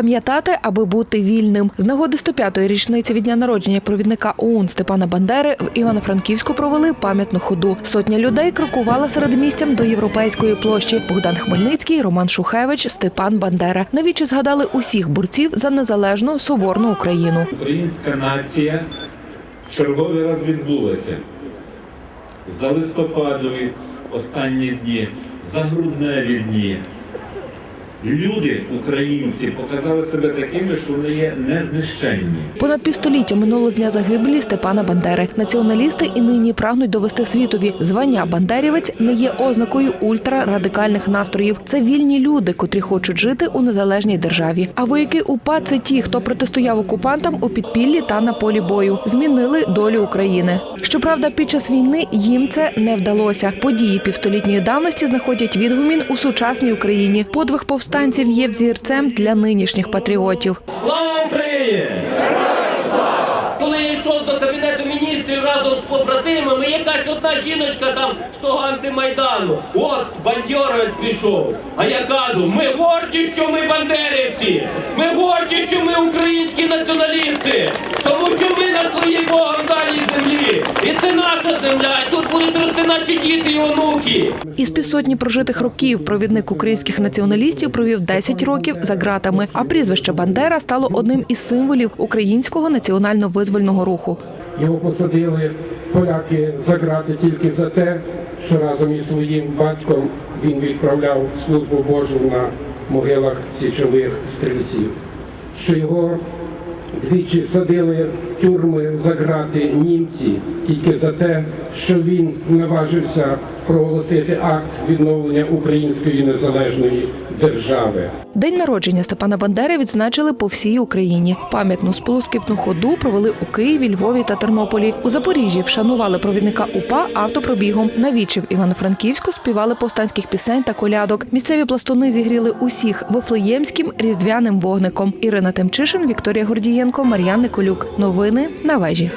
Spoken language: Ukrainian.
Пам'ятати, аби бути вільним. З нагоди 105-ї річниці від дня народження провідника ОУН Степана Бандери в Івано-Франківську провели пам'ятну ходу. Сотня людей крокувала серед місцям до європейської площі. Богдан Хмельницький, Роман Шухевич, Степан Бандера. Навічі згадали усіх борців за незалежну соборну Україну. Українська нація черговий раз відбулася за листопадові останні дні, за грудневі дні. Люди, українці, показали себе такими, що вони є незнищенні. Понад півстоліття минуло з дня загибелі Степана Бандери. Націоналісти і нині прагнуть довести світові. Звання бандерівець не є ознакою ультрарадикальних настроїв. Це вільні люди, котрі хочуть жити у незалежній державі. А вояки УПА – це ті, хто протистояв окупантам у підпіллі та на полі бою. Змінили долю України. Щоправда, під час війни їм це не вдалося. Події півстолітньої давності знаходять відгумін у сучасній Україні. Подвиг повстанців є взірцем для нинішніх патріотів. Слава Україні! Коли я йшов до кабінету міністрів разом з побратимами, якась одна жіночка там з того антимайдану. От бандьоровець пішов. А я кажу, ми горді, що ми бандерівці! Ми горді, що ми українські націоналісти! Тому що ми на своїй Богом даній землі! І це наша земля! Будуть рости наші діти і онуки! Із півсотні прожитих років провідник українських націоналістів провів 10 років за ґратами, а прізвище Бандера стало одним із символів українського національно-визвольного руху. Його посадили поляки за грати тільки за те, що разом із своїм батьком він відправляв службу Божу на могилах січових стрільців. Що його двічі садили в тюрми за грати німці. Тільки за те, що він наважився проголосити акт відновлення української незалежної держави. День народження Степана Бандери відзначили по всій Україні. Пам'ятну сполускипну ходу провели у Києві, Львові та Тернополі. У Запоріжжі вшанували провідника УПА автопробігом. На вічі в Івано-Франківську співали повстанських пісень та колядок. Місцеві пластуни зігріли усіх вифлеємським різдвяним вогником. Ірина Темчишин, Вікторія Гордієнко, Мар'ян Николюк. Новини на вежі.